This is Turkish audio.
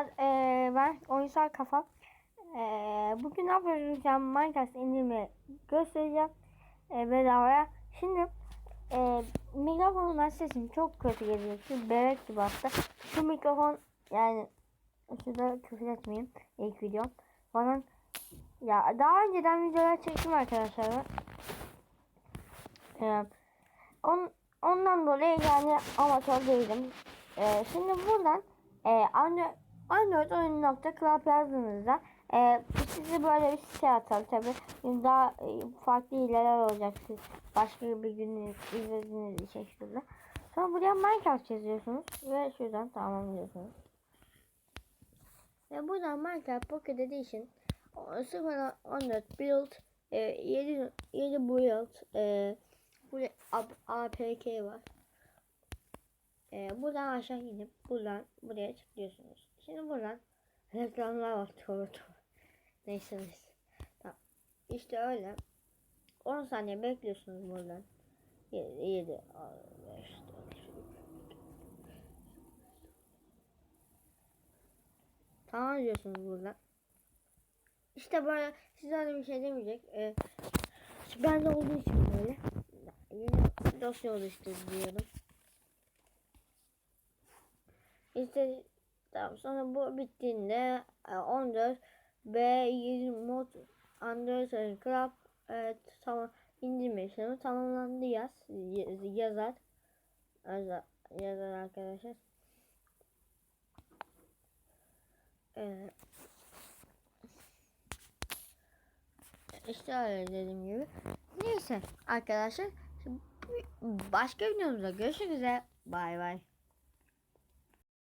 Arkadaşlar eee, ben oyunsal kafa. Eee, bugün ne? Ben Minecraft indirme göstereceğim. Eee, bedavaya. Şimdi eee mikrofondan sesim çok kötü geliyor. Şu bebek gibi hatta. Şu mikrofon yani şurada küfür etmeyeyim ilk videom. Bana ya daha önceden videolar çektim arkadaşlar. Eee, on, ondan dolayı yani amatör değilim. Ee, şimdi buradan e, Android, Android oyun.club yazdığınızda e, sizi böyle bir site atar tabi. Daha e, farklı hileler olacak siz başka bir gün izlediğiniz şekilde. Sonra buraya Minecraft yazıyorsunuz ve şuradan tamamlıyorsunuz. Ve buradan Minecraft Pocket Edition 0.14 build e, 7, 7 build e, burada APK var. Ee, buradan aşağı inip buradan buraya tıklıyorsunuz. Şimdi buradan reklamlar var. Doğru. Neyse neyse. Tamam. İşte öyle. 10 saniye bekliyorsunuz buradan. 7, 7, 5, 4, Tamam diyorsunuz buradan. İşte böyle size öyle bir şey demeyecek. Ee, ben de olduğu için böyle. Yine dosya oluştur diyorum. İşte tamam sonra bu bittiğinde e, 14 B7 mod Android Club evet, tamam indirme işlemi tamamlandı yaz yazar yazar, yazar arkadaşlar. Evet. İşte öyle dediğim gibi. Neyse arkadaşlar. Başka videomuzda görüşmek üzere. Bay bay.